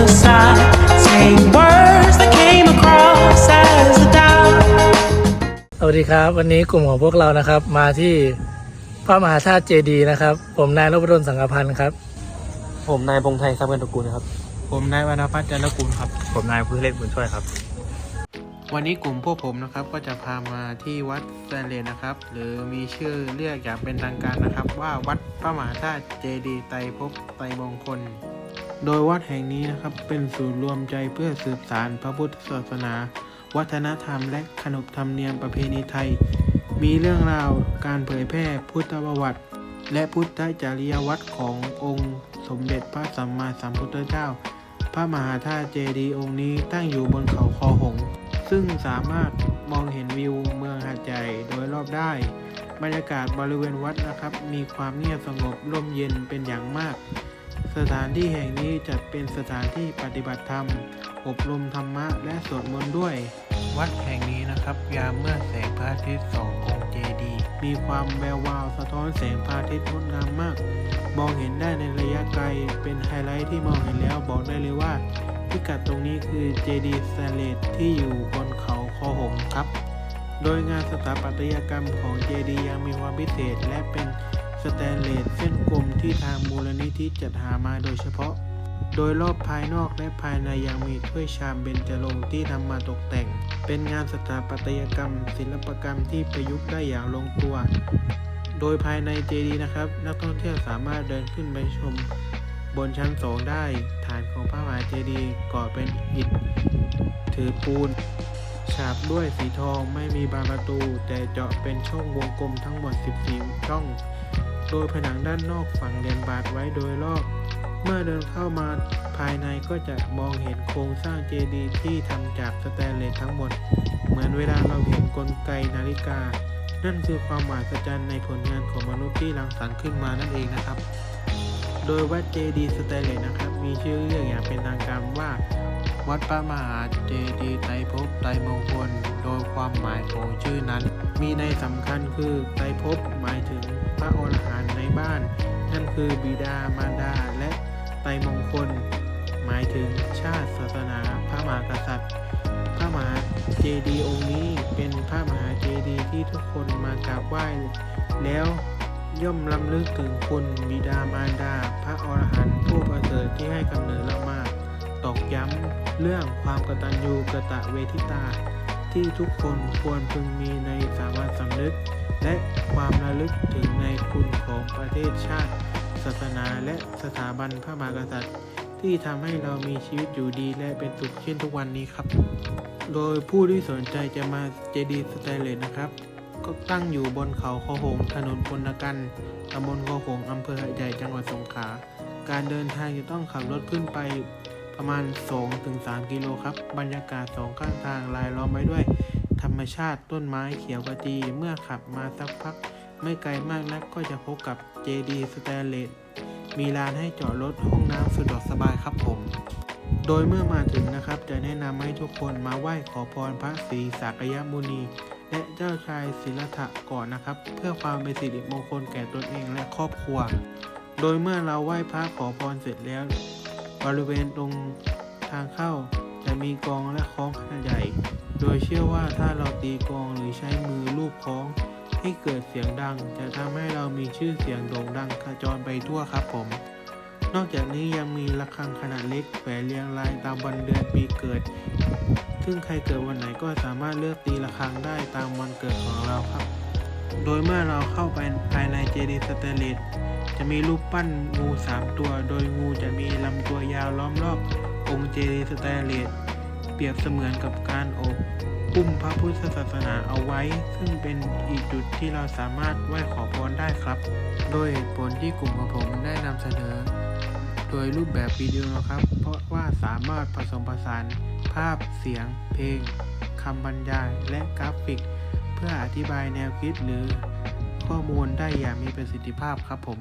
My baby told me with a sigh, saying words that came across as a doubt. สวัสดีครับ วันนี้กลุ่มของพวกเรานะครับมาที่พระมหาธาตุเจดีย์นะครับ ผมนายนพดลสังกพันธ์ครับ ผมนายพงษ์ไทยทรัพย์เงินตระกูลครับ ผมนายวรรณพัฒน์จันทกุลครับ ผมนายพุทธเล็กบุญช่วยครับ วันนี้กลุ่มพวกผมนะครับก็จะพามาที่วัดแซนเลนนะครับ หรือมีชื่อเรียกอย่างเป็นทางการนะครับ ว่าวัดพระมหาธาตุเจดีย์ไตรภพไตรมงคล โดยวัดแห่งนี้นะครับเป็นศูนย์รวมใจเพื่อสืบสานพระพุทธศาสนา วัฒนธรรมและขนบธรรมเนียมประเพณีไทย มีเรื่องราวการเผยแพร่พุทธประวัติ และพุทธจริยวัตรขององค์ สมเด็จพระสัมมาสัมพุทธเจ้า พระมหาธาตุเจดีย์องค์นี้ตั้งอยู่บนเขาคอหง ซึ่งสามารถมองเห็นวิวเมืองหาดใหญ่โดยรอบได้ บรรยากาศบริเวณวัดนะครับ มีความเงียบสงบร่มเย็นเป็นอย่างมาก สถานที่แห่งนี้จัดเป็นสถานที่ปฏิบัติธรรม อบรมธรรมะและสวดมนต์ด้วย วัดแห่งนี้นะครับ ยามเมื่อแสงพระอาทิตย์สององค์เจดีย์มีความแวววาวสะท้อนแสงพระอาทิตย์งดงามมาก มองเห็นได้ในระยะไกลเป็นไฮไลท์ที่มองเห็นแล้วบอกได้เลยว่า พิกัดตรงนี้คือเจดีย์สแตนเลสที่อยู่บนเขาคอหงส์ครับ โดยงานสถาปัตยกรรมของเจดีย์ยังมีความพิเศษและเป็น สแตนเลสเส้นกลมที่ทางมูลนิธิจัดหามาโดยเฉพาะ โดยรอบภายนอกและภายในยังมีถ้วยชามเบญจรงค์ที่นำมาตกแต่ง เป็นงานสถาปัตยกรรม ศิลปกรรมที่ประยุกต์ได้อย่างลงตัว โดยภายในเจดีย์นะครับ นักท่องเที่ยวสามารถเดินขึ้นไปชม บนชั้นสองได้ ฐานของพระมหาเจดีย์ก่อเป็นอิฐถือปูนฉาบด้วยสีทองไม่มีบานประตู แต่เจาะเป็นช่องวงกลมทั้งหมด 14 ช่อง โดยผนังด้านนอกฝังเหรียญบาทไว้โดยรอบ เมื่อเดินเข้ามาภายในก็จะมองเห็นโครงสร้างเจดีย์ที่ทำจากสแตนเลสทั้งหมด เหมือนเวลาเราเห็นกลไกนาฬิกา นั่นคือความมหัศจรรย์ในผลงานของมนุษย์ที่รังสรรค์ขึ้นมานั่นเองนะครับ โดยวัดเจดีย์สแตนเลสนะครับ มีชื่อเรียกอย่างเป็นทางการว่า วัดพระมหาเจดีย์ไตรภพไตรมงคล โดยความหมายของชื่อนั้น มีในสำคัญคือไตรภพหมายถึงพระอรหันต์ในบ้าน นั่นคือบิดามารดาและไตรมงคล หมายถึงชาติศาสนาพระมหากษัตริย์ พระมหาเจดีย์องค์นี้เป็นพระมหาเจดีย์ที่ทุกคนมากราบไหว้แล้วย่อมลำลึกถึงคุณบิดามารดา พระอรหันต์ผู้ประเสริฐที่ให้กำเนิดเรามา ตอกย้ำเรื่องความกตัญญูกะตะเวทิตา ที่ทุกคนควรพึงมีในสามัญสำนึก และความระลึกถึงในคุณของประเทศชาติ ศาสนาและสถาบันพระมหากษัตริย์ ที่ทำให้เรามีชีวิตอยู่ดีและเป็นสุขเช่นทุกวันนี้ครับ โดยผู้ที่สนใจจะมาเจดีสแตเลสนะครับ ก็ตั้งอยู่บนเขาคอหงถนนพลกันตำบลคอหงอำเภอหาดใหญ่จังหวัดสงขลาการเดินทางจะต้องขับรถขึ้นไป ประมาณ 2-3 กิโลครับ บรรยากาศสองข้างทางรายล้อมไว้ด้วย ธรรมชาติต้นไม้เขียวกระจีเมื่อขับมาสักพัก ไม่ไกลมากนักก็จะพบกับเจดีสแตนเลสมีลานให้จอดรถห้องน้ำสะดวกสบายครับผม โดยเมื่อมาถึงนะครับ จะแนะนำให้ทุกคนมาไหว้ขอพรพระศรีสักยมุนี และเจ้าชายศิลธะก่อนนะครับ เพื่อความเป็นสิริมงคลแก่ตนเองและครอบครัว โดยเมื่อเราไหว้พระขอพรเสร็จแล้ว บริเวณตรงทางเข้าจะมีกองและคล้องขนาดใหญ่ โดยเชื่อว่าถ้าเราตีกองหรือใช้มือลูบคล้อง ให้เกิดเสียงดัง จะทำให้เรามีชื่อเสียงโด่งดังกระจรไปทั่วครับผม นอกจากนี้ยังมีระฆังขนาดเล็กแฝงเรียงรายตามวันเดือนปีเกิด ซึ่งใครเกิดวันไหนก็สามารถเลือกตีระฆังได้ตามวันเกิดของเราครับ โดยเมื่อเราเข้าไปภายในเจดีย์สเตเลสจะมีรูปปั้นงูสามตัว โดย ยาวล้อมรอบองค์เจดีย์สแตนเลสเปรียบเสมือนกับการอบอุ้มพระพุทธศาสนาเอาไว้ ซึ่งเป็นอีกจุดที่เราสามารถไหว้ขอพรได้ครับ โดยเหตุผลที่กลุ่มของผมได้นำเสนอ โดยรูปแบบวิดีโอนะครับ เพราะว่าสามารถผสมผสาน ภาพเสียง เพลงคำบรรยายและกราฟิก เพื่ออธิบายแนวคิดหรือข้อมูลได้อย่างมีประสิทธิภาพครับผม